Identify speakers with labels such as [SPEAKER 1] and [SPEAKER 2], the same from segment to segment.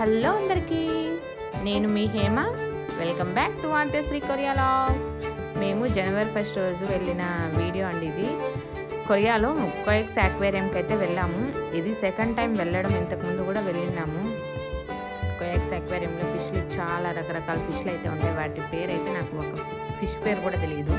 [SPEAKER 1] Hello అందరికీ నేను మీ Hema. Welcome back to Sri Korea logs. మేము జనవరి ఫస్ట్ రోజు వెళ్ళిన వీడియో అండి ఇది. కొరియాలో ముక్కోయక్స్ అక్వేరియంకి అయితే వెళ్ళాము. ఇది సెకండ్ టైం వెళ్ళడం ఇంతకుముందు కూడా వెళ్ళినాము. కొయక్స్ అక్వేరియంలో ఫిష్లు చాలా రకరకాల ఫిష్లు అయితే ఉంటాయి. వాటి పేరు అయితే నాకు ఒక ఫిష్ పేరు కూడా తెలియదు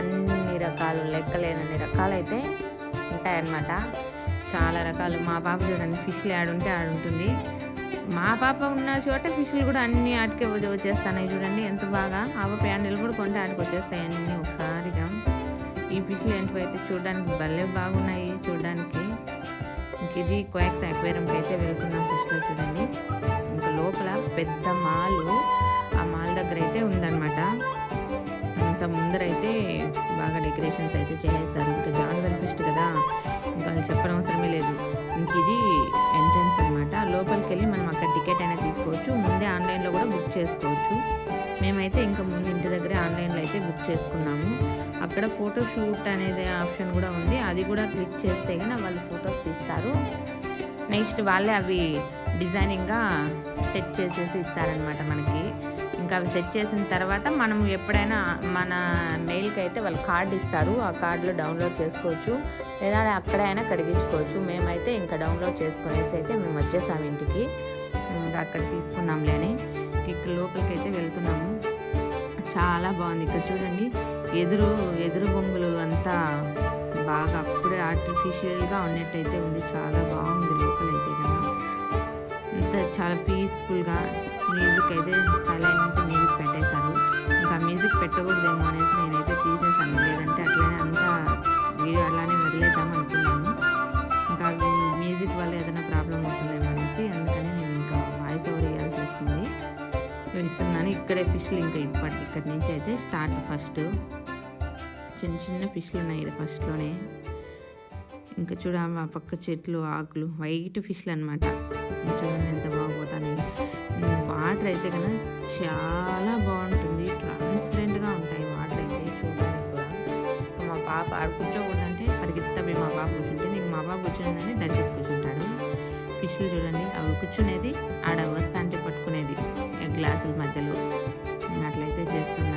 [SPEAKER 1] అన్ని రకాలు లెక్కలేనన్ని రకాలైతే ఉంటాయన్నమాట. చాలా రకాలు. మా బాబు చూడండి ఫిష్లు ఆడుంటే ఆడుంటుంది మా పాప ఉన్న చోట ఫిష్లు కూడా అన్ని ఆటికే వచ్చేస్తాయి చూడండి. ఎంత బాగా ఆవ ప్యాండిల్ కూడా కొంటే ఆటికి వచ్చేస్తాయి అన్ని ఒకసారిగా. ఈ ఫిష్లు ఏంటివి అయితే చూడడానికి భలే బాగున్నాయి చూడడానికి. ఇంక ఇది కోయాక్స్ అక్వేరియంకి అయితే వెళ్తున్నాం ఫిష్లో చూడండి. ఇంకా లోపల పెద్ద మాలు ఆ మాల్ దగ్గర అయితే ఉందన్నమాట. అంత ముందరైతే బాగా డెకరేషన్స్ అయితే చేసేస్తారు ఇంకా జాన్వరి ఫెస్ట్ కదా. ఇంకా వాళ్ళు చెప్పడం అవసరమే లేదు. ఇంక ఇది ఎంట్రన్స్ అనమాట లోపలికి వెళ్ళి మనం అక్కడ టికెట్ అయినా తీసుకోవచ్చు. ముందే ఆన్లైన్లో కూడా బుక్ చేసుకోవచ్చు. మేమైతే ఇంకా ముందు ఇంటి దగ్గరే ఆన్లైన్లో అయితే బుక్ చేసుకున్నాము. అక్కడ ఫోటో షూట్ అనేది ఆప్షన్ కూడా ఉంది. అది కూడా క్లిక్ చేస్తే కానీ వాళ్ళు ఫొటోస్ తీస్తారు. నెక్స్ట్ వాళ్ళే అవి డిజైనింగ్గా సెట్ చేసేసి ఇస్తారనమాట మనకి. ఇంకా అవి సెట్ చేసిన తర్వాత మనం ఎప్పుడైనా మన మెయిల్కి అయితే వాళ్ళు కార్డు ఇస్తారు. ఆ కార్డులో డౌన్లోడ్ చేసుకోవచ్చు. లేదా అక్కడైనా కడిగించుకోవచ్చు. మేమైతే ఇంకా డౌన్లోడ్ చేసుకునేసి అయితే మేము వచ్చేసాం ఇంటికి. ఇంకా అక్కడ తీసుకున్నాంలే అని ఇక్కడ లోపలికి అయితే వెళ్తున్నాము. చాలా బాగుంది. ఇక్కడ చూడండి. ఎదురు ఎదురు బొంగులు అంతా బాగా అప్పుడే ఆర్టిఫిషియల్గా ఉన్నట్టయితే ఉంది. చాలా బాగుంది లోపలైతే కదా చాలా పీస్ఫుల్గా మ్యూజిక్ అయితే సైలెంట్ మ్యూజిక్ పెట్టేశారు. ఇంకా మ్యూజిక్ పెట్టకూడదేమో అనేసి నేనైతే తీసేసాను లేదంటే అట్లనే అంతా వీడియో అలానే వదిలేద్దాం అనుకున్నాను. ఇంకా మ్యూజిక్ వల్ల ఏదైనా ప్రాబ్లం అవుతుందేమో అనేసి అందుకని నేను ఇంకా వాయిస్ ఓవర్ ఇవ్వాల్సి వస్తుంది. ఇస్తున్నాను. ఇక్కడే ఫిష్లు ఇంకా ఇప్పటి ఇక్కడి నుంచి అయితే స్టార్ట్ ఫస్ట్ చిన్న చిన్న ఫిష్లు ఉన్నాయి ఫస్ట్లోనే ఇంకా చూడమ్మ ఆ పక్క చెట్లు ఆకులు వైట్ ఫిష్లు అనమాట చూడండి ఎంత బాగుపోతాయి వాటర్ అయితే కన్నా చాలా బాగుంటుంది. ట్రాన్స్పరెంట్గా ఉంటాయి వాటర్ అయితే చూడడానికి కూడా. మా పాప ఆడ కూర్చోకూడదంటే పరిగెత్తా పోయి మా పాప కూర్చుంటే నీకు మా పాప కూర్చుందని దగ్గర కూర్చుంటాడు. ఫిష్లు చూడండి అవి కూర్చునేది ఆడ వస్తా అంటే పట్టుకునేది గ్లాసుల మధ్యలో. అట్లయితే చేస్తున్నారు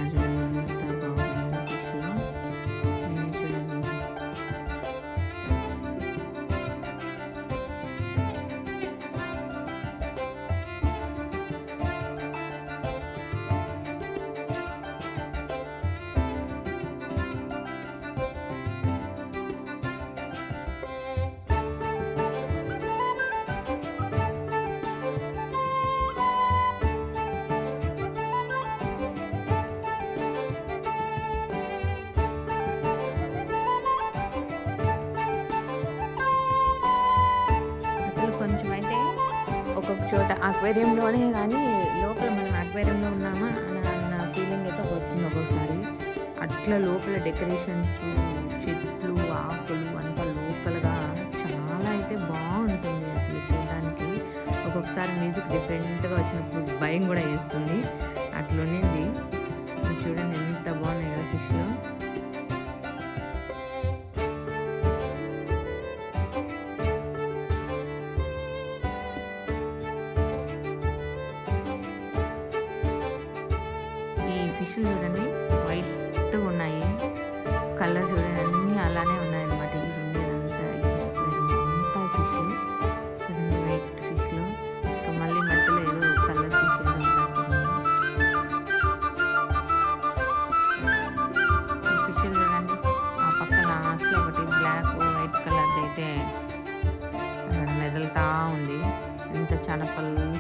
[SPEAKER 1] చోట అక్వేరియంలోనే కానీ లోపల మనం అక్వేరియంలో ఉన్నామా అని అన్న ఫీలింగ్ అయితే వస్తుంది ఒక్కోసారి. అట్లా లోపల డెకరేషన్స్ చెట్లు ఆకులు అంతా లోపలగా చాలా అయితే బాగుంటుంది అసలు చూడడానికి. ఒక్కొక్కసారి మ్యూజిక్ డిఫరెంట్గా వచ్చినప్పుడు భయం కూడా వేస్తుంది. అట్లుండింది చూడండి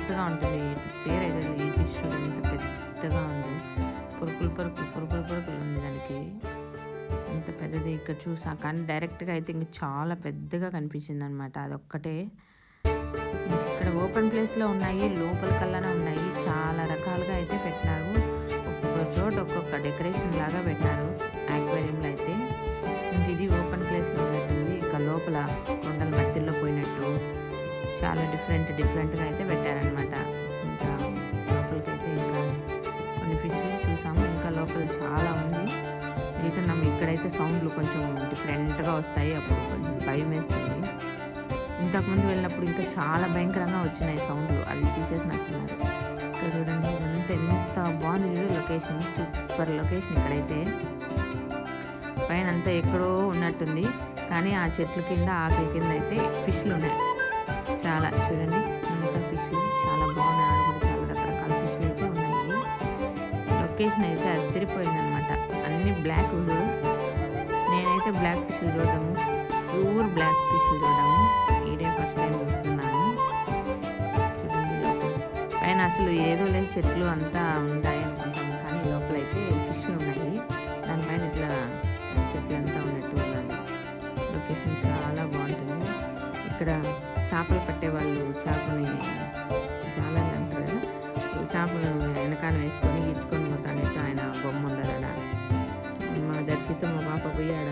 [SPEAKER 1] పల్సగా ఉంటుంది. పేరు అయితే ఈ ఫిష్ ఎంత పెద్దగా ఉంది. పురుకులు పురుకులు పురుకులు పురుకులు ఉంది దానికి. ఎంత పెద్దది ఇక్కడ చూసా. కానీ డైరెక్ట్గా అయితే ఇంక చాలా పెద్దగా కనిపించింది అనమాట అదొక్కటే. ఇక్కడ ఓపెన్ ప్లేస్లో ఉన్నాయి. లోపల కల్లానే ఉన్నాయి. చాలా రకాలుగా అయితే పెట్టినారు ఒక్కొక్క చోట ఒక్కొక్క డెకరేషన్ లాగా పెట్టారు. యాక్వేరియంలో అయితే. ఇంక ఇది ఓపెన్ ప్లేస్లో ఉన్నట్టుంది. ఇక లోపల కొండల చాలా డిఫరెంట్ డిఫరెంట్గా అయితే పెట్టారనమాట ఇంకా లోపలికి అయితే ఇంకా కొన్ని ఫిష్లు చూసాము. ఇంకా లోపల చాలా ఉంది. వెళ్తున్నాము ఇక్కడైతే సౌండ్లు కొంచెం డిఫరెంట్గా వస్తాయి. అప్పుడు కొంచెం భయం వేస్తుంది. ఇంతకుముందు వెళ్ళినప్పుడు ఇంకా చాలా భయంకరంగా వచ్చినాయి సౌండ్లు అవి ఎంత బాగుంది చూడు లొకేషన్ సూపర్ లొకేషన్ ఇక్కడైతే. పైన అంతా ఎక్కడో ఉన్నట్టుంది. కానీ ఆ చెట్ల కింద ఆకుల కింద అయితే ఫిష్లు ఉన్నాయి. చాలా చూడండి అంతా ఫిష్లు చాలా బాగున్నాయి ఆడ కూడా చాలా రకరకాల ఫిష్లు అయితే ఉన్నాయి. లొకేషన్ అయితే అద్దరిపోయిందనమాట అన్ని బ్లాక్ చూడు. నేనైతే బ్లాక్ ఫిష్లు చూడడము ప్యూర్ బ్లాక్ ఫిష్లు చూడడము. ఇదే ఫస్ట్ టైం చూస్తున్నాను. చూడండి లోపల. పైన అసలు ఏదో లేదు చెట్లు అంతా ఉంటాయి అనుకుంటాము కానీ లోపలైతే ఫిష్లు ఉన్నాయి. దానిపైన ఇట్లా చెట్లు అంతా ఉన్నట్టు ఉన్నాను లొకేషన్ చాలా బాగుంటుంది. ఇక్కడ చేపలు పట్టేవాళ్ళు చేపని జాలర్లు అంటారు కదా. చేపలు వెనకాల వేసుకొని ఈడ్చుకొని పోతానట్టు ఆయన బొమ్మ ఉండదాడ మా దర్శితో మా పాప పోయాడ?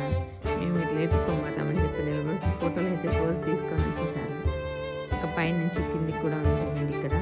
[SPEAKER 1] మేము ఇట్లా ఏడ్చుకొని పోతామని చెప్పి నిలబడి ఫోటోలు అయితే పోజ్ తీసుకొని వచ్చేసారు. ఇక పైనుంచి కిందికి కూడా ఉంది ఇక్కడ.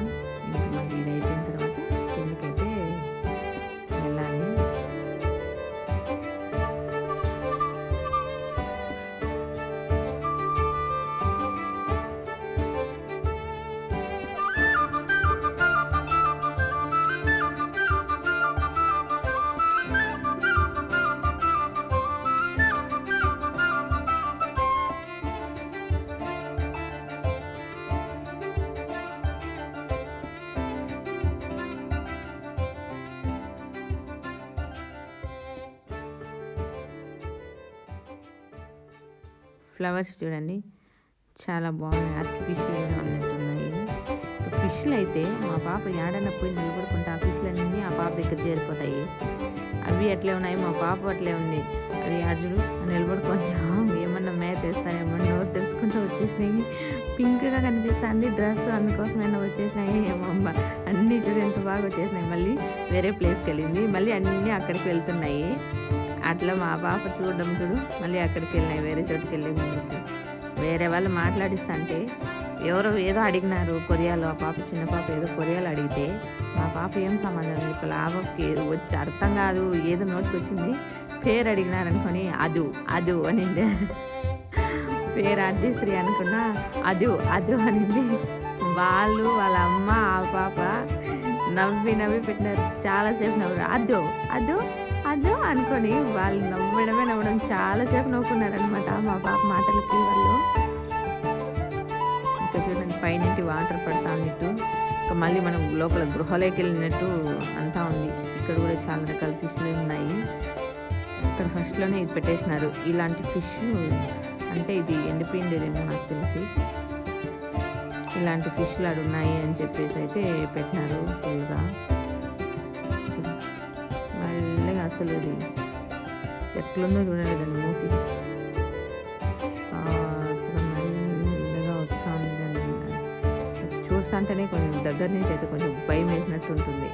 [SPEAKER 1] ఫ్లవర్స్ చూడండి. చాలా బాగున్నాయి. ఆర్టిఫిషియల్గా ఉన్నట్టున్నాయి. ఫిష్లు అయితే మా పాప ఏడన్నా పోయి నిలబడుకుంటే ఆ ఫిష్లన్నీ ఆ పాప దగ్గర చేరిపోతాయి. అవి అట్లే ఉన్నాయి మా పాప అట్లే ఉంది. అవి అర్జుడు నిలబడుకొని ఏమన్నా మేత వేస్తాయేమో ఎవరు తెలుసుకుంటూ వచ్చేసినాయి. పింక్గా కనిపిస్తుంది. డ్రెస్ అందుకోసమైనా వచ్చేసినాయి. ఏమో అమ్మ. అన్నీ చూడు ఎంత బాగా వచ్చేసినాయి. మళ్ళీ వేరే ప్లేస్కి వెళ్ళింది. మళ్ళీ అన్నీ అక్కడికి వెళ్తున్నాయి. అట్లా మా పాప చూడడం చూడు మళ్ళీ అక్కడికి వెళ్ళినాయి వేరే చోటుకి వెళ్ళి ముందుకు. వేరే వాళ్ళు మాట్లాడిస్తుంటే ఎవరో ఏదో అడిగినారు కొరియాలో ఆ పాప చిన్న పాప ఏదో కొరియాలో అడిగితే మా పాప ఏం సమాధానం ఇప్పుడు ఆ పాపకి ఏదో వచ్చి అర్థం కాదు ఏదో నోటికి వచ్చింది పేరు అడిగినారనుకొని అదు అదు అనింది. పేరు అర్ధశ్రీ అనుకున్నా అదు అదు అనింది. వాళ్ళు వాళ్ళ అమ్మ ఆ పాప నవ్వి నవ్వి పెట్టినారు. చాలాసేపు నవ్వు అదో అదో అదో అనుకొని వాళ్ళు నవ్వడమే నవ్వడం చాలాసేపు నవ్వుకున్నారనమాట మా పాప మాటలకి వాళ్ళు. ఇంకా చూడండి పైన వాటర్ పడతా ఉన్నట్టు. ఇంకా మళ్ళీ మనం లోపల గృహలోకి వెళ్ళినట్టు అంతా ఉంది. ఇక్కడ కూడా చాలా రకాల ఫిష్లు ఉన్నాయి. ఇక్కడ ఫస్ట్లోనే ఇది పెట్టేసినారు. ఇలాంటి ఫిష్ అంటే ఇది ఎండిపోయిందేమో నాకు తెలిసి. ఇలాంటి ఫిష్లు ఆడు ఉన్నాయి అని చెప్పేసి అయితే పెట్టినారు ఫుల్గా. అసలు ఇది ఎట్లుందో చూడండి దాని మూతి. ఆ, ఇప్పుడు మెల్లగా వస్తూ ఉంది దాన్ని కొంచెం దగ్గర నుంచి అయితే కొంచెం భయం వేసినట్టు ఉంటుంది.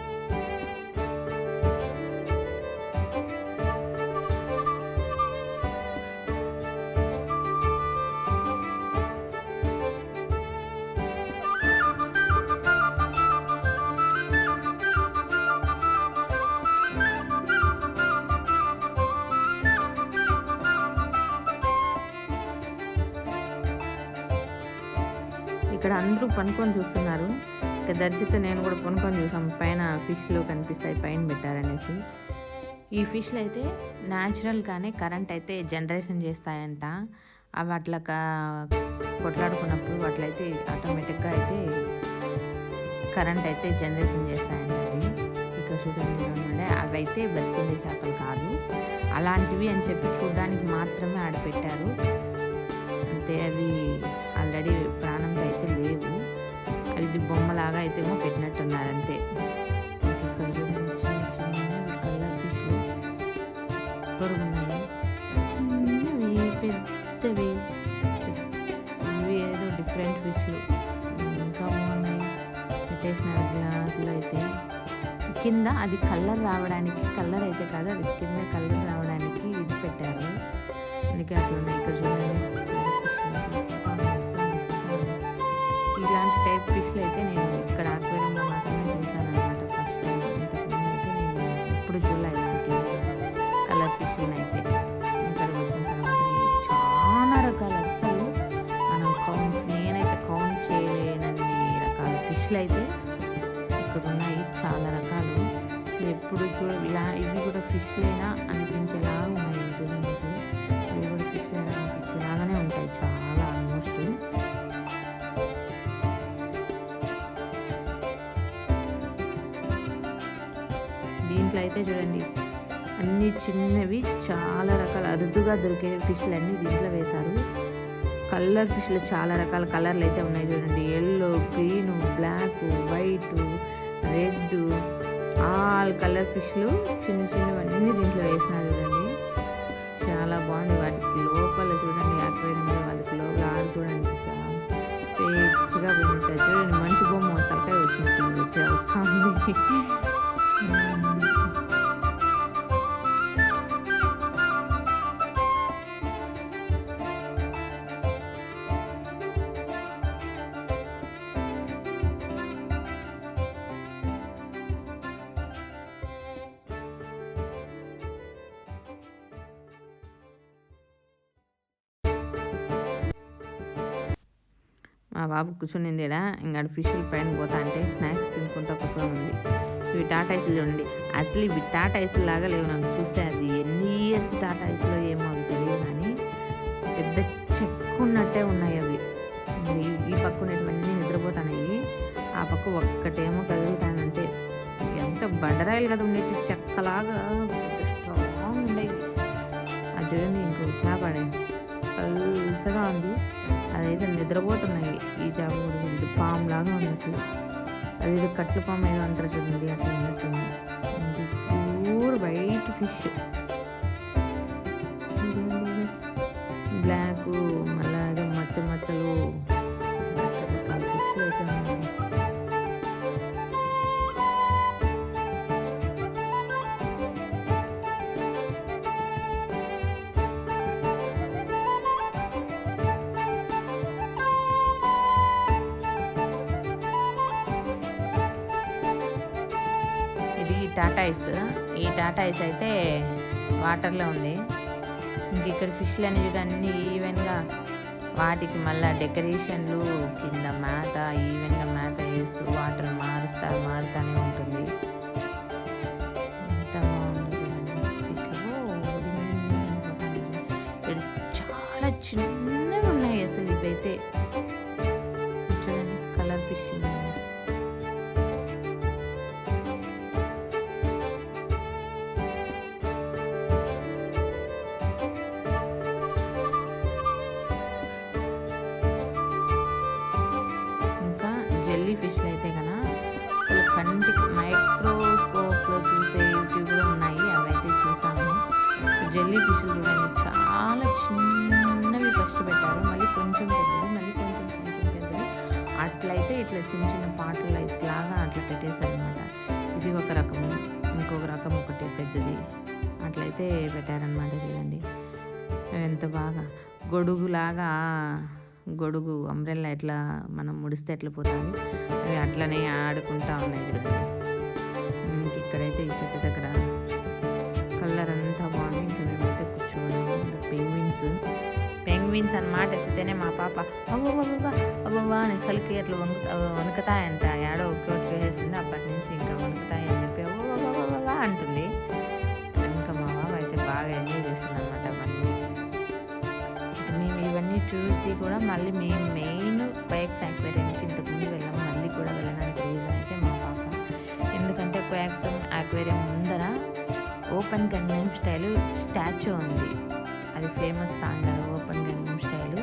[SPEAKER 1] ఇక్కడ అందరూ పనుకొని చూస్తున్నారు. ఇక దర్శిత నేను కూడా పనుకొని చూసాం. పైన ఫిష్లు కనిపిస్తాయి పైన పెట్టారనేసి. ఈ ఫిష్లు అయితే న్యాచురల్గానే కరెంట్ అయితే జనరేషన్ చేస్తాయంట. అవి అట్లా కా- కొట్లాడుకున్నప్పుడు అట్లయితే ఆటోమేటిక్గా అయితే కరెంట్ అయితే జనరేషన్ చేస్తాయంట అవి. ఇక్కడ చూడండి ఉండే. అవి అయితే బతికిండే చేపలు కాదు. అలాంటివి అని చెప్పి చూడడానికి మాత్రమే ఆడపెట్టారు అంతే అవి ఆల్రెడీ ఇది బొమ్మలాగా అయితే ఏమో పెట్టినట్టున్నారు అంతే. కలర్ ఉన్నాయి. చిన్నవి పెద్దవి. ఇవి ఏదో డిఫరెంట్ ఫిష్లు ఇంకా బాగున్నాయి. పెట్టేసినారు గ్లాసులు అయితే. కింద అది కలర్ రావడానికి కలర్ అయితే కాదు అది కింద కలర్ రావడానికి ఇది పెట్టారు. అందుకే అట్లా అయితే నేను ఇక్కడ ఆక్వేరియంలో మాత్రమే చూసాను అనమాట ఫస్ట్ టైం ఇంతకుముందు అయితే నేను ఎప్పుడు చూడలే ఇలాంటి కలర్ ఫిషింగ్ అయితే. ఇక్కడ చూసిన తర్వాత చాలా రకాల అసలు మనం కౌంట్ నేనైతే కౌంట్ చేయలేనన్ని రకాల ఫిష్లు అయితే ఇక్కడ ఉన్నాయి చాలా రకాలు. అసలు ఎప్పుడు చూడ ఇలా ఇవి కూడా ఫిష్లేనా దీంట్లో అయితే చూడండి. అన్ని చిన్నవి చాలా రకాల అరుదుగా దొరికే ఫిష్లు అన్నీ దీంట్లో వేశారు. కలర్ ఫిష్లు చాలా రకాల కలర్లు అయితే ఉన్నాయి చూడండి. Yellow green black white red all colour ఫిష్లు చిన్న చిన్నవన్నీ దీంట్లో వేసినారు చూడండి. చాలా బాగుంది. వాటికి లోపల చూడండి అక్వేరియంలో వాళ్ళకి లోపల ఆడుకోవడానికి చాలా స్వేచ్ఛగా పెంచుతారు చూడండి. మంచి బొమ్మ తలకాయ వచ్చినట్టుంది. వచ్చి వస్తుంది ఆ బాబు కూర్చునింది ఇక్కడ ఇంకా ఫిషులు పైన పోతా అంటే స్నాక్స్ తినుకుంటా కూర్చొని ఉంది. ఇవి టాటా ఐసులు చూడండి. అసలు ఇవి టాటా ఐసులు లాగా లేవు నాకు. చూస్తే అది ఎన్ని ఇయర్స్ టాటా ఐసులో ఏమో అవి తెలియదు కానీ పెద్ద చెక్కున్నట్టే ఉన్నాయి అవి. ఈ పక్క ఉన్నటువంటి నిద్రపోతున్నాయి ఆ పక్క ఒక్కటేమో కదులుతానంటే ఎంత బండరాయిలు కదా ఉండేటి చెక్కలాగా స్ట్రాంగ్ ఉండేవి. అది చూడండి ఇంకో చేపడే పల్సగా ఉంది. అదైతే నిద్రపోతున్నాయి. ఈ చేప కూడా పాము లాగా ఉంది అసలు. అది ఏదో కట్ల పాము ఏదో అంటారు చూడండి అట్లా ఉన్నట్టుంది ఇది ప్యూర్ వైట్ ఫిష్. బ్లాక్ మళ్ళీ మచ్చ మచ్చలు టాటా ఐస్. ఈ టాటా ఐస్ అయితే వాటర్లో ఉంది. ఇంక ఇక్కడ ఫిష్లు అనేవి అన్నీ ఈవెన్గా వాటికి మళ్ళీ డెకరేషన్లు కింద మేత ఈవెన్గా మేత వేస్తూ వాటర్ మారుస్తా మారుతూనే ఉంటుంది. ఫిష్లు అయితే కన అసలు కంటికి మైక్రోస్కోప్లో చూసే యూట్యూబ్ కూడా ఉన్నాయి. అవైతే చూసాము. జెల్లీ ఫిష్లు చూడండి. చాలా చిన్నవి ఫస్ట్ పెట్టారు. మళ్ళీ కొంచెం పెద్దవి మళ్ళీ కొంచెం కొంచెం పెద్దవి. అట్లయితే ఇట్లా చిన్న చిన్న పాటలు ఇట్లాగా అట్లా పెట్టేశారు అనమాట ఇది ఒక రకము. ఇంకొక రకం ఒకటి పెద్దది. అట్లయితే పెట్టారనమాట చూడండి. అవి ఎంత బాగా గొడుగులాగా గొడుగు అంబ్రెల్లా ఎట్లా మనం ముడిస్తే ఎట్లా పోతుంది అవి అట్లనే ఆడుకుంటా ఉన్నాయి చూడండి. ఇంక ఇక్కడైతే ఈ చెట్టు దగ్గర కలర్ అంతా బాగుంది. ఇంకా మేమైతే కూర్చోన్నాము పెంగ్విన్స్ పెంగ్విన్స్ అన్నమాట ఎత్తితేనే మా పాప అవ్వవ్వవ్వ అవ్వవ్వ అని సలికి అట్లా వణుకు వణుకుతాయంట. ఏడో ఒక చేసింది అప్పటి నుంచి ఇంకా వణుకుతాయని చెప్పి అవ్వవ్వవ్వ అంటుంది. చూసి కూడా మళ్ళీ మేము మెయిన్ కోయాక్స్ ఆక్వేరియంకి ఇంతకుముందు వెళ్ళాము మళ్ళీ కూడా వెళ్ళడానికి రీజన్ అయితే మా పాప. ఎందుకంటే కోయాక్స్ ఆక్వేరియం ముందర ఓపెన్ గంగం స్టైల్ స్టాచ్యూ ఉంది. అది ఫేమస్ సాంగ్ అది ఓపెన్ గంగం స్టైల్.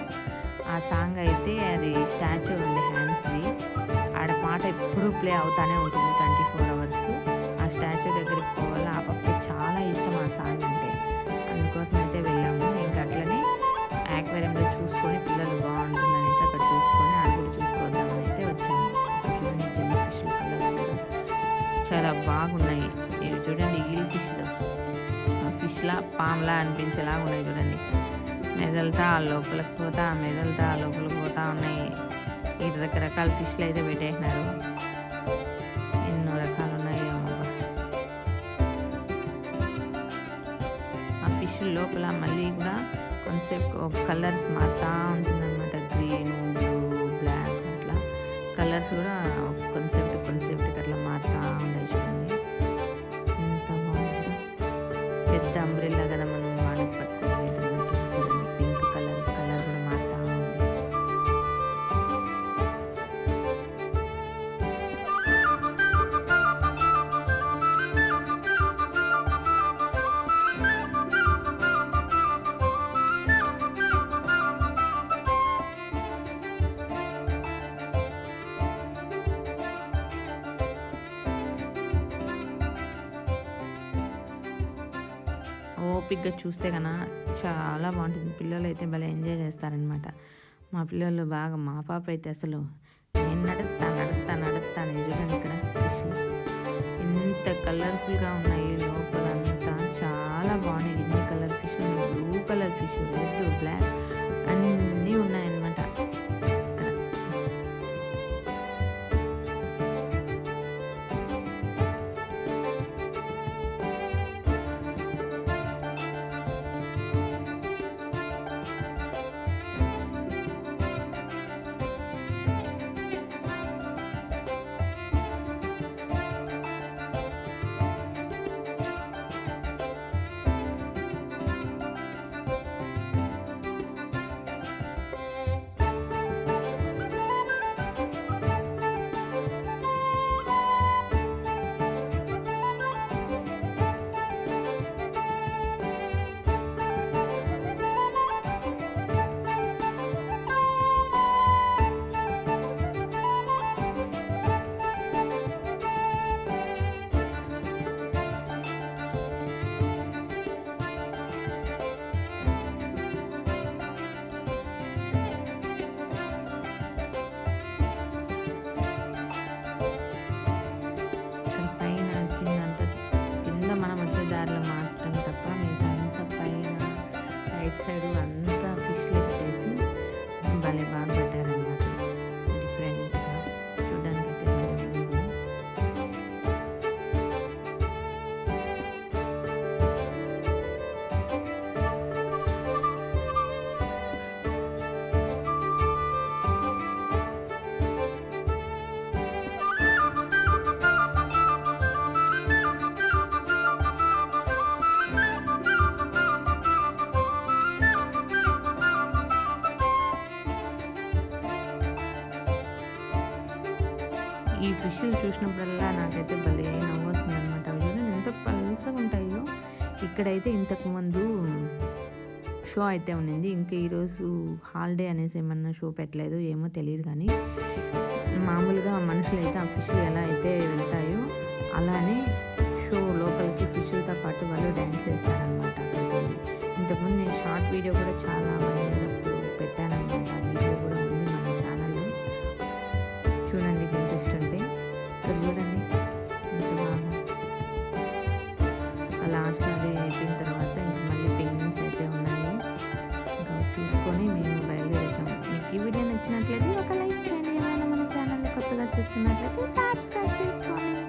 [SPEAKER 1] ఆ సాంగ్ అయితే అది స్టాచ్యూ ఉంది హ్యాండ్స్వి. ఆడ పాట ఎప్పుడూ ప్లే అవుతానే ఉంటుంది ట్వంటీ ఫోర్ అవర్స్. ఆ స్టాచ్యూ దగ్గరికి పోవాలి ఆ పక్కకి చాలా ఇష్టం ఆ సాంగ్ అంటే. అందుకోసం చాలా బాగున్నాయి. ఇవి చూడండి ఈ ఫిష్లు. ఆ ఫిష్లా పాములా అనిపించేలాగా ఉన్నాయి చూడండి. మెదలుతా ఆ లోపలికి పోతా మెదలుతా ఆ లోపలికి పోతా ఉన్నాయి. ఈ రకరకాల ఫిష్లు అయితే పెట్టేసినారు. ఎన్నో రకాలు ఉన్నాయి ఆ ఫిష్ లోపల మళ్ళీ కూడా కొంతసేపు ఒక కలర్స్ మారుతూ ఉంటుందన్నమాట. గ్రీన్ బ్లూ బ్లాక్ అట్లా. కలర్స్ కూడా ఓపిక్గా చూస్తే కన చాలా బాగుంటుంది. పిల్లలు అయితే భలే ఎంజాయ్ చేస్తారనమాట మా పిల్లలు బాగా మా పాప అయితే అసలు నేను నడుస్తా నడుస్తా నడుస్తా చూడండి ఇక్కడ. ఫిష్ ఎంత కలర్ఫుల్గా ఉన్నాయి లోపల అంతా చాలా బాగున్నాయి. ఎన్ని colour fish blue colour fish red black ఈ చూసినప్పుడల్లా నాకైతే భలే నవ్వు వస్తుంది అనమాట అవి చూడండి ఎంత పల్సగా ఉంటాయో. ఇక్కడైతే ఇంతకు ముందు షో అయితే ఉన్నింది. ఇంకా ఈరోజు హాలిడే అనేసి ఏమన్నా షో పెట్టలేదు ఏమో తెలియదు కానీ మామూలుగా మనుషులు అయితే ఆ ఫిష్లు ఎలా అయితే వెళ్తాయో అలానే షో లోపలికి ఫిష్లతో పాటు వాళ్ళు డ్యాన్స్ చేస్తారనమాట ఇంతకుముందు నేను షార్ట్ వీడియో కూడా చాలా మంది పెట్టానమాట another. Please subscribe to this comment.